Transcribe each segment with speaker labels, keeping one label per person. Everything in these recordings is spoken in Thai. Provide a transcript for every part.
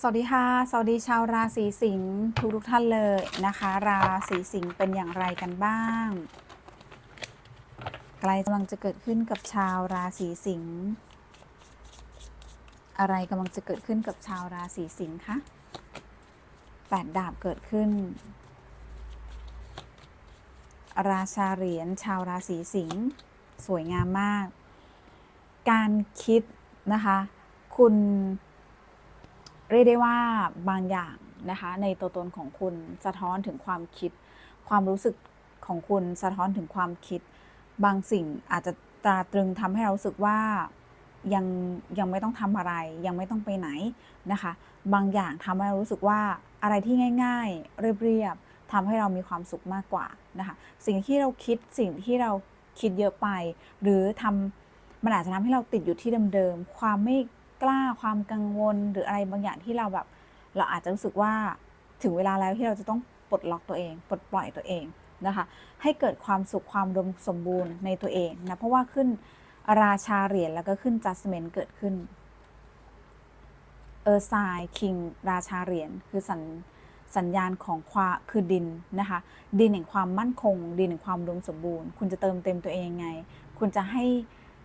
Speaker 1: สวัสดีค่ะ สวัสดีชาวราศีสิงห์ทุกทุกท่านเลยนะคะ ราศีสิงห์เป็นอย่างไรกันบ้างใกลกำลังจะเกิดขึ้นกับชาวราศีสิงห์อะไรกำลังจะเกิดขึ้นกับชาวราศีสิงห์คะแปดดาบเกิดขึ้น ราชาเหรียญชาวราศีสิงห์สวยงามมาก การคิดนะคะ คุณ เรียกได้ว่าบางอย่างนะคะในตัวตนของคุณสะท้อนถึงความคิด ความรู้สึกของคุณสะท้อนถึงความคิด บางสิ่งอาจจะตราตรึงทำให้เรารู้สึกว่ายังยังไม่ต้องทำอะไร ยังไม่ต้องไปไหนนะคะ บางอย่างทำให้เรารู้สึกว่าอะไรที่ง่าย ๆ เรียบๆทำให้เรามีความสุขมากกว่านะคะ สิ่งที่เราคิดสิ่งที่เราคิดเยอะไป หรือทำมันอาจจะทำให้เราติดอยู่ที่เดิมๆความไม่ กล้าความกังวลหรืออะไรบางอย่างที่เราแบบ เราอาจจะรู้สึกว่าถึงเวลาแล้วที่เราจะต้องปลดล็อกตัวเอง ปลดปล่อยตัวเองนะคะ ให้เกิดความสุขความรวมสมบูรณ์ในตัวเองนะ เพราะว่าขึ้นราชาเหรียญแล้วก็ขึ้นจัสเมนเกิดขึ้น เออร์ไซคิงราชาเหรียญคือสัญสัญญาณของความคือดินนะคะ ดินแห่งความมั่นคง ดินแห่งความรวมสมบูรณ์ คุณจะเติมเต็มตัวเองยังไง คุณจะให้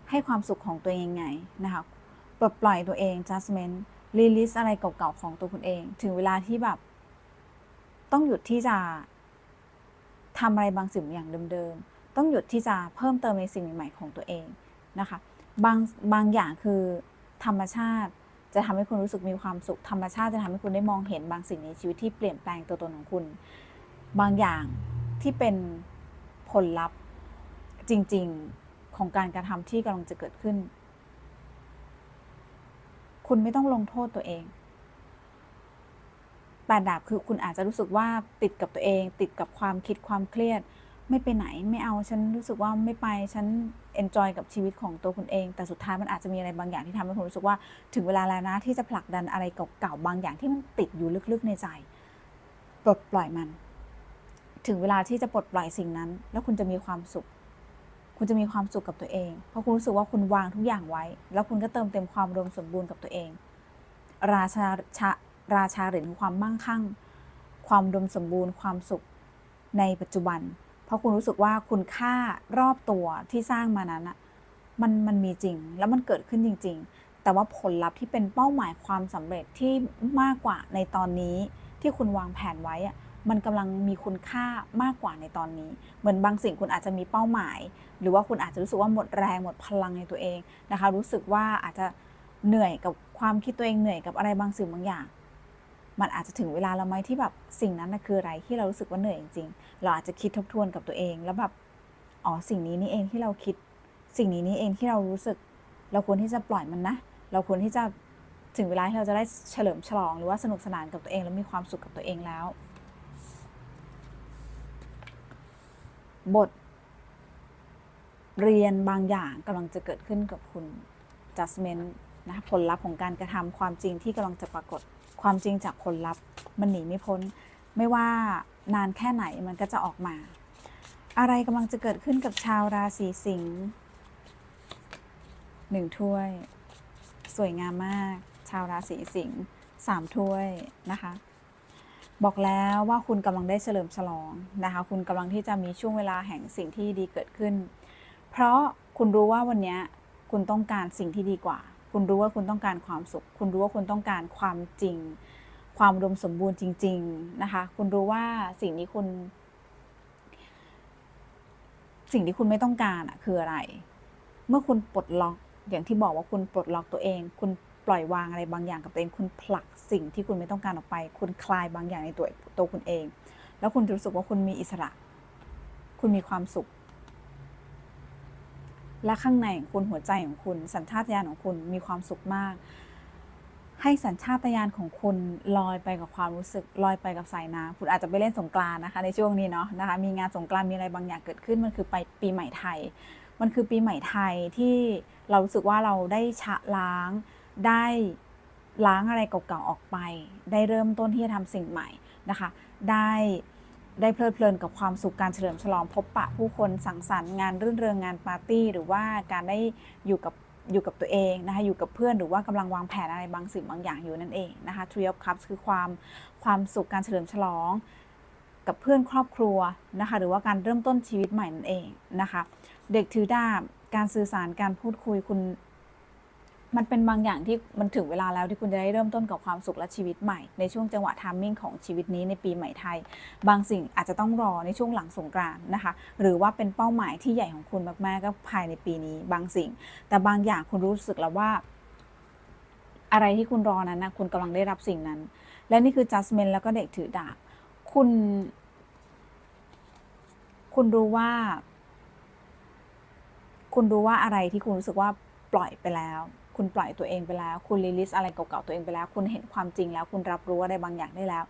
Speaker 1: ให้ความสุขของตัวเองยังไงนะคะ ปลดปล่อยตัวเอง judgment release อะไรเก่าๆของตัวคุณเอง ถึงเวลาที่แบบ ต้องหยุดที่จะทำอะไรบางสิ่งอย่างเดิมๆ ต้องหยุดที่จะเพิ่มเติมในสิ่งใหม่ๆของตัวเองนะคะ บางบางอย่างคือธรรมชาติจะทำให้คุณรู้สึกมีความสุข ธรรมชาติจะทำให้คุณได้มองเห็นบางสิ่งในชีวิตที่เปลี่ยนแปลงตัวตนของคุณ บางอย่างที่เป็นผลลัพธ์จริงๆของการกระทำที่กำลังจะเกิดขึ้น คุณไม่ต้องลงโทษตัวเองแปดดาบคือคุณอาจจะรู้สึกว่าติดกับตัวเอง ติดกับความคิดความเครียด ไม่ไปไหนไม่เอาฉันรู้สึกว่าไม่ไปฉันเอนจอยกับชีวิตของตัวคุณเอง แต่สุดท้ายมันอาจจะมีอะไรบางอย่างที่ทำให้คุณรู้สึกว่าถึงเวลาแล้วนะที่จะผลักดันอะไรเก่าๆบางอย่างที่มันติดอยู่ลึกๆในใจปลดปล่อยมัน ถึงเวลาที่จะปลดปล่อยสิ่งนั้น แล้วคุณจะมีความสุข คุณจะมีความสุขกับตัวเอง เพราะคุณรู้สึกว่าคุณวางทุกอย่างไว้ แล้วคุณก็เติมเต็มความรวมสมบูรณ์กับตัวเอง ราชาชาราชาเหรียญความมั่งคั่ง ความรวมสมบูรณ์ ความสุขในปัจจุบัน เพราะคุณรู้สึกว่าคุณค่ารอบตัวที่สร้างมานั้นอะมันมันมีจริงแล้วมันเกิดขึ้นจริง ๆ แต่ว่าผลลัพธ์ที่เป็นเป้าหมายความสำเร็จที่มากกว่าในตอนนี้ที่คุณวางแผนไว้อะ มันกำลังมีคุณค่ามากกว่าในตอนนี้ เหมือนบางสิ่งคุณอาจจะมีเป้าหมาย หรือว่าคุณอาจจะรู้สึกว่าหมดแรงหมดพลังในตัวเองนะคะ รู้สึกว่าอาจจะเหนื่อยกับความคิดตัวเองเหนื่อยกับอะไรบางสิ่งบางอย่าง มันอาจจะถึงเวลาแล้วไหมที่แบบสิ่งนั้นนะคืออะไรที่เรารู้สึกว่าเหนื่อยจริงๆเราอาจจะคิดทบทวนกับตัวเอง แล้วแบบอ๋อสิ่งนี้นี่เองที่เราคิด สิ่งนี้นี่เองที่เรารู้สึก เราควรที่จะปล่อยมันนะ เราควรที่จะถึงเวลาที่เราจะได้เฉลิมฉลองหรือว่าสนุกสนานกับตัวเอง แล้วมีความสุขกับตัวเองแล้ว บท เรียนบางอย่างกำลังจะเกิดขึ้นกับคุณ judgment นะผลลัพธ์ของการกระทำความจริงที่กำลังจะปรากฏความจริงจากผลลัพธ์มันหนีไม่พ้น ไม่ว่านานแค่ไหนมันก็จะออกมา อะไรกำลังจะเกิดขึ้นกับชาวราศีสิงห์หนึ่งถ้วย สวยงามมาก ชาวราศีสิงห์สามถ้วยนะคะ บอกแล้วว่าคุณกำลังได้เฉลิมฉลองนะคะ คุณกำลังที่จะมีช่วงเวลาแห่งสิ่งที่ดีเกิดขึ้น เพราะคุณรู้ว่าวันนี้คุณต้องการสิ่งที่ดีกว่า คุณรู้ว่าคุณต้องการความสุข คุณรู้ว่าคุณต้องการความจริง ความอุดมสมบูรณ์จริง ๆนะคะ คุณรู้ว่าสิ่งที่คุณ สิ่งที่คุณไม่ต้องการอะคืออะไร เมื่อคุณปลดล็อกอย่างที่บอกว่าคุณปลดล็อกตัวเอง คุณ ล่อยวางอะไรบางอย่างกับตัวเอง คุณผลักสิ่งที่คุณไม่ต้องการออกไป คุณคลายบางอย่างในตัวตัวคุณเอง แล้วคุณจะรู้สึกว่าคุณมีอิสระ คุณมีความสุข และข้างในของคุณหัวใจของคุณ สัญชาตญาณของคุณมีความสุขมาก ให้สัญชาตญาณของคุณลอยไปกับความรู้สึกลอยไปกับสายน้ำคุณอาจจะไปเล่นสงกรานนะคะ ในช่วงนี้เนาะนะคะ มีงานสงกรานมีอะไรบางอย่างเกิดขึ้นมันคือไปปีใหม่ไทย มันคือปีใหม่ไทยที่เรารู้สึกว่าเราได้ชะล้าง ได้ล้างอะไรเก่าๆออกไป ได้เริ่มต้นที่จะทำสิ่งใหม่นะคะ ได้ได้เพลิดเพลินกับความสุขการเฉลิมฉลองพบปะผู้คนสังสรรค์งานรื่นเริงงานปาร์ตี้ หรือว่าการได้อยู่กับอยู่กับตัวเองนะคะอยู่กับเพื่อนหรือว่ากำลังวางแผนอะไรบางสิ่งบางอย่างอยู่นั่นเองนะคะ Tree of Cups คือความความสุขการเฉลิมฉลอง กับเพื่อนครอบครัวนะคะ หรือว่าการเริ่มต้นชีวิตใหม่นั่นเองนะคะ เด็กถือดาบการสื่อสารการพูดคุยคุณ มันเป็นบางอย่างที่มันถึงเวลาแล้วที่คุณจะได้เริ่มต้นกับความสุขและชีวิตใหม่ในช่วงจังหวะทามมิ่งของชีวิตนี้ในปีใหม่ไทย บางสิ่งอาจจะต้องรอในช่วงหลังสงกรานต์นะคะ หรือว่าเป็นเป้าหมายที่ใหญ่ของคุณมากๆก็ภายในปีนี้ บางสิ่ง แต่บางอย่างคุณรู้สึกแล้วว่า อะไรที่คุณรอนั้นนะคุณกำลังได้รับสิ่งนั้น และนี่คือ judgment แล้วก็เด็กถือดาบคุณ คุณรู้ว่า คุณรู้ว่าอะไรที่คุณรู้สึกว่าปล่อยไปแล้ว คุณปล่อยตัวเองไปแล้ว คุณรีลิสอะไรเก่าๆตัวเองไปแล้ว คุณเห็นความจริงแล้ว คุณรับรู้อะไรบางอย่างได้แล้ว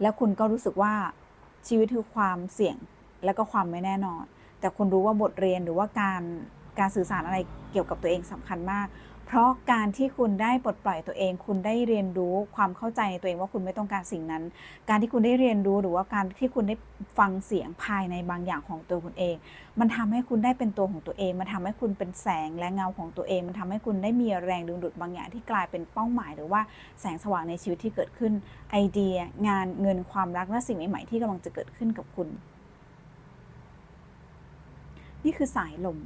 Speaker 1: แล้วคุณก็รู้สึกว่าชีวิตคือความเสี่ยงและก็ความไม่แน่นอน แต่คุณรู้ว่าบทเรียนหรือว่าการการสื่อสารอะไรเกี่ยวกับตัวเองสำคัญมาก เพราะการที่คุณได้ปลดปล่อยตัวเอง คุณได้เรียนรู้ความเข้าใจในตัวเองว่าคุณไม่ต้องการสิ่งนั้น การที่คุณได้เรียนรู้หรือว่าการที่คุณได้ฟังเสียงภายในบางอย่างของตัวคุณเอง มันทำให้คุณได้เป็นตัวของตัวเอง มันทำให้คุณเป็นแสงและเงาของตัวเอง มันทำให้คุณได้มีแรงดึงดูดบางอย่างที่กลายเป็นเป้าหมาย หรือว่าแสงสว่างในชีวิตที่เกิดขึ้น ไอเดีย งานเงินความรักและสิ่งใหม่ๆที่กำลังจะเกิดขึ้นกับคุณ นี่คือสายลม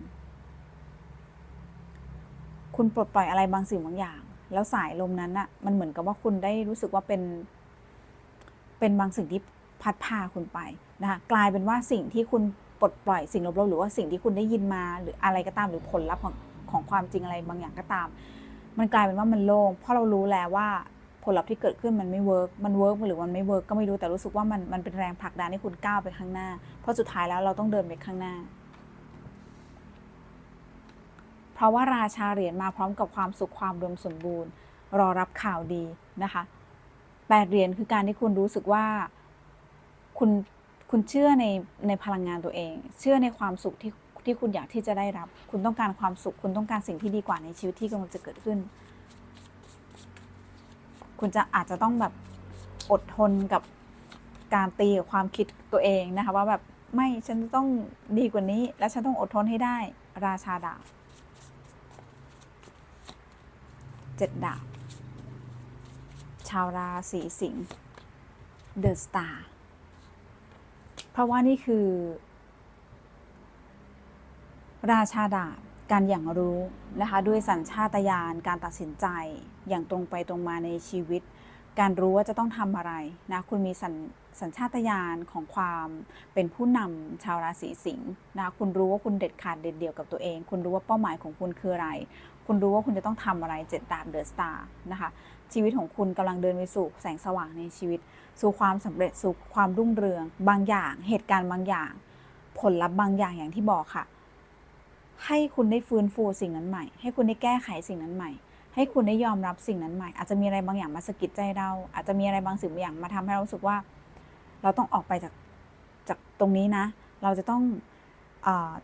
Speaker 1: คุณปลดปล่อยอะไรบางสิ่งบางอย่าง แล้วสายลมนั้นอะมันเหมือนกับว่าคุณได้รู้สึกว่าเป็น เป็นบางสิ่งที่พัดพาคุณไปนะคะกลายเป็นว่าสิ่งที่คุณปลดปล่อยสิ่งลบๆหรือว่าสิ่งที่คุณได้ยินมาหรืออะไรก็ตามหรือผลลัพธ์ของของความจริงอะไรบางอย่างก็ตาม มันกลายเป็นว่ามันโล่งเพราะเรารู้แล้วว่าผลลัพธ์ที่เกิดขึ้นมันไม่เวิร์กมันเวิร์กหรือมันไม่เวิร์กก็ไม่รู้แต่รู้สึกว่ามันมันเป็นแรงผลักดันให้คุณก้าวไปข้างหน้า เพราะสุดท้ายแล้วเราต้องเดินไปข้างหน้า เพราะว่าราชาเหรียญมาพร้อมกับความสุขความรวมสมบูรณ์ รอรับข่าวดีนะคะแปดเหรียญคือการที่คุณรู้สึกว่าคุณคุณเชื่อในในพลังงานตัวเอง เชื่อในความสุขที่ที่คุณอยากที่จะได้รับ คุณต้องการความสุข คุณต้องการสิ่งที่ดีกว่าในชีวิตที่กำลังจะเกิดขึ้น คุณจะอาจจะต้องแบบอดทนกับการตีกับความคิดตัวเองนะคะว่าแบบไม่ฉันต้องดีกว่านี้ และฉันต้องอดทนให้ได้ราชาดาบ เจ็ดดาบ ชาวราศีสิงห์เดอะสตาร์เพราะว่านี่คือ ราชาดาบการอย่างรู้นะคะด้วยสัญชาตญาณการตัดสินใจอย่างตรงไปตรงมาในชีวิต การรู้ว่าจะต้องทำอะไรนะคุณมีสัญสัญชาตญาณของความเป็นผู้นำชาวราศีสิงห์นะคุณรู้ว่าคุณเด็ดขาดเด็ดเดี่ยวกับตัวเอง คุณรู้ว่าเป้าหมายของคุณคืออะไร คุณรู้ว่าคุณจะต้องทำอะไรเจ็ดดาบเดอะสตาร์นะคะชีวิตของคุณกำลังเดินไปสู่แสงสว่างในชีวิต สู่ความสำเร็จสู่ความรุ่งเรือง บางอย่าง เหตุการณ์บางอย่าง ผลลัพธ์บางอย่างอย่างที่บอกค่ะ ให้คุณได้ฟื้นฟูสิ่งนั้นใหม่ ให้คุณได้แก้ไขสิ่งนั้นใหม่ ให้คุณได้ยอมรับสิ่งนั้นใหม่ อาจจะมีอะไรบางอย่างมาสะกิดใจเรา อาจจะมีอะไรบางสิ่งบางอย่างมาทำให้เรารู้สึกว่า เราต้องออกไปจากจากตรงนี้นะ เราจะต้อง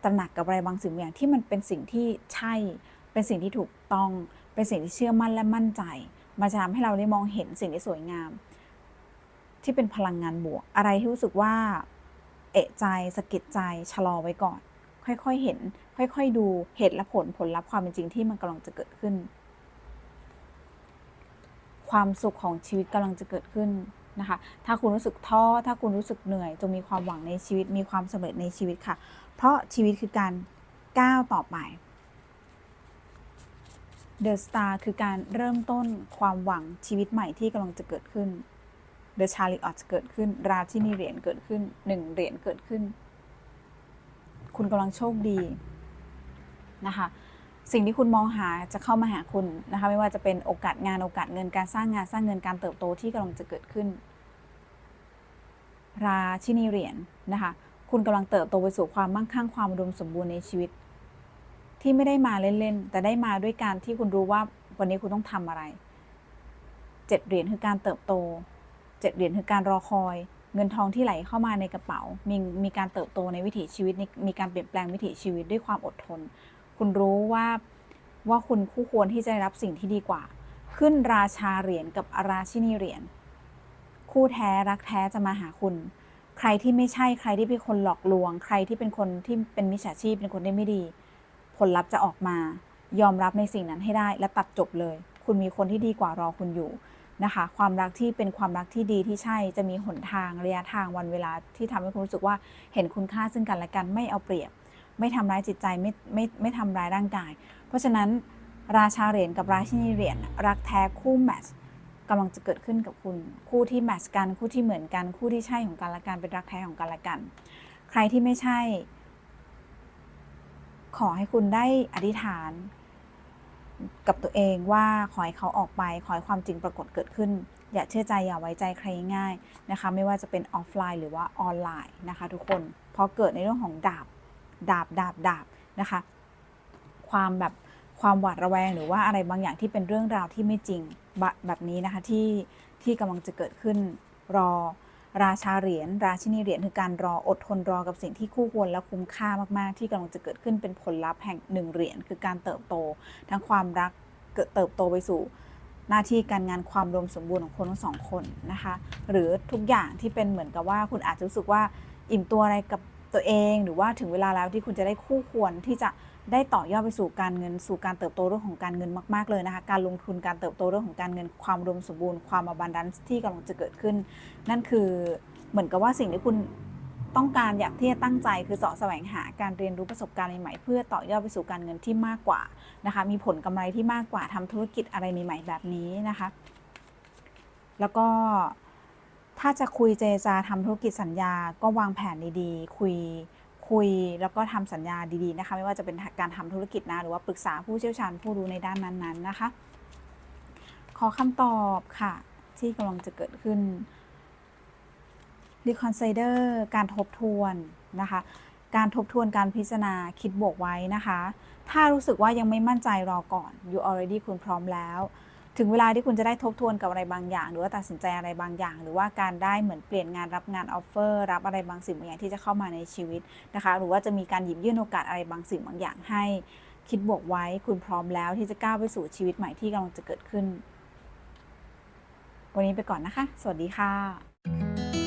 Speaker 1: ตระหนักกับอะไรบางสิ่งบางอย่างที่มันเป็นสิ่งที่ใช่ เป็นสิ่งที่ถูกต้อง เป็นสิ่งที่เชื่อมั่นและมั่นใจ มาจะทำให้เราได้มองเห็นสิ่งที่สวยงาม ที่เป็นพลังงานบวก อะไรที่รู้สึกว่า เอะใจสะกิดใจชะลอไว้ก่อน ค่อยๆเห็น ค่อยๆ ดูเหตุและผลผลลัพธ์ความเป็นจริงที่มันกำลังจะเกิดขึ้น ความสุขของชีวิตกำลังจะเกิดขึ้นนะคะ ถ้าคุณรู้สึกท้อ ถ้าคุณรู้สึกเหนื่อย จงมีความหวังในชีวิต มีความสำเร็จในชีวิตค่ะ เพราะชีวิตคือการก้าวต่อไป The Star คือการเริ่มต้นความหวังชีวิตใหม่ที่กำลังจะเกิดขึ้น The Chariot จะเกิดขึ้น ราชินีเหรียญเกิดขึ้นหนึ่งเหรียญเกิดขึ้น คุณกำลังโชคดีนะคะสิ่งที่คุณมองหาจะเข้ามาหาคุณนะคะไม่ว่าจะเป็นโอกาสงานโอกาสเงินการสร้างงานสร้างเงินการเติบโตที่กำลังจะเกิดขึ้น ราชินีเหรียญนะคะคุณกำลังเติบโตไปสู่ความมั่งคั่งความอุดมสมบูรณ์ในชีวิต ที่ไม่ได้มาเล่นๆ แต่ได้มาด้วยการที่คุณรู้ว่าวันนี้คุณต้องทำอะไรเจ็ดเหรียญคือการเติบโตเจ็ดเหรียญคือการรอคอย เงินทองที่ไหลเข้ามาในกระเป๋า มีมีการเติบโตในวิถีชีวิตมีการเปลี่ยนแปลงวิถีชีวิตด้วยความอดทน คุณรู้ว่าว่าคุณคู่ควรที่จะได้รับสิ่งที่ดีกว่า ขึ้นราชาเหรียญกับอาราชินีเหรียญคู่แท้รักแท้จะมาหาคุณ ใครที่ไม่ใช่ใครที่เป็นคนหลอกลวง ใครที่เป็นคนที่เป็นมิจฉาชีพเป็นคนที่ไม่ดี ผลลัพธ์จะออกมา ยอมรับในสิ่งนั้นให้ได้และตัดจบเลย คุณมีคนที่ดีกว่ารอคุณอยู่นะคะ ความรักที่เป็นความรักที่ดีที่ใช่จะมีหนทางระยะทางวันเวลาที่ทำให้คุณรู้สึกว่าเห็นคุณค่าซึ่งกันและกันไม่เอาเปรียบ ไม่ทำร้ายจิตใจไม่ไม่ไม่ทำร้ายร่างกาย เพราะฉะนั้นราชาเหรียญกับราชินีเหรียญรักแท้คู่แมทช์กำลังจะเกิดขึ้นกับคุณ คู่ที่แมทช์กันคู่ที่เหมือนกันคู่ที่ใช่ของกันและกันเป็นรักแท้ของกันและกัน ใครที่ไม่ใช่ ขอให้คุณได้อธิษฐาน กับตัวเองว่าขอให้เขาออกไป ขอให้ความจริงปรากฏเกิดขึ้น อย่าเชื่อใจอย่าไว้ใจใครง่ายนะคะ ไม่ว่าจะเป็นออฟไลน์หรือว่าออนไลน์นะคะทุกคนเพราะเกิดในเรื่องของดาบดาบดาบดาบนะคะ ความแบบความหวาดระแวงหรือว่าอะไรบางอย่างที่เป็นเรื่องราวที่ไม่จริงแบบนี้นะคะที่ที่กำลังจะเกิดขึ้นรอ ราชาเหรียญราชินีเหรียญคือการรออดทนรอกับสิ่งที่คู่ควรและคุ้มค่ามากๆ ที่กำลังจะเกิดขึ้นเป็นผลลัพธ์แห่งหนึ่งเหรียญคือการเติบโต ทั้งความรักเกิดเติบโตไปสู่ หน้าที่การงานความรวมสมบูรณ์ของคนทั้งสองคนนะคะ หรือทุกอย่างที่เป็นเหมือนกับว่าคุณอาจจะรู้สึกว่าอิ่มตัวอะไรกับตัวเอง หรือว่าถึงเวลาแล้วที่คุณจะได้คู่ควรที่จะ ได้ต่อยอดไปสู่การเงินสู่การเติบโตเรื่องของการเงินมาก ๆ เลยนะคะ การลงทุนการเติบโตเรื่องของการเงินความรวมสมบูรณ์ความอบันดันที่กำลังจะเกิดขึ้น นั่นคือเหมือนกับว่าสิ่งที่คุณต้องการอยากที่จะตั้งใจคือเสาะแสวงหาการเรียนรู้ประสบการณ์ใหม่ๆเพื่อต่อยอดไปสู่การเงินที่มากกว่านะคะ มีผลกำไรที่มากกว่าทำธุรกิจอะไรใหม่ๆแบบนี้นะคะ แล้วก็ถ้าจะคุยเจจาทำธุรกิจสัญญาก็วางแผนดีๆคุย คุยแล้วก็ทำสัญญาดีๆนะคะ ไม่ว่าจะเป็นการทำธุรกิจนะหรือว่าปรึกษาผู้เชี่ยวชาญผู้รู้ในด้านนั้นๆนะคะ ขอคำตอบค่ะ ที่กำลังจะเกิดขึ้น reconsider การทบทวนนะคะ การทบทวนการพิจารณาคิดบวกไว้นะคะ ถ้ารู้สึกว่ายังไม่มั่นใจรอก่อน you already คุณพร้อมแล้ว ถึงเวลาที่คุณจะได้ทบทวนกับอะไรบางอย่าง หรือว่าตัดสินใจอะไรบางอย่าง หรือว่าการได้เหมือนเปลี่ยนงานรับงานออฟเฟอร์รับอะไรบางสิ่งบางอย่างที่จะเข้ามาในชีวิตนะคะ หรือว่าจะมีการหยิบยื่นโอกาสอะไรบางสิ่งบางอย่างให้ คิดบวกไว้คุณพร้อมแล้วที่จะก้าวไปสู่ชีวิตใหม่ที่กำลังจะเกิดขึ้น วันนี้ไปก่อนนะคะ สวัสดีค่ะ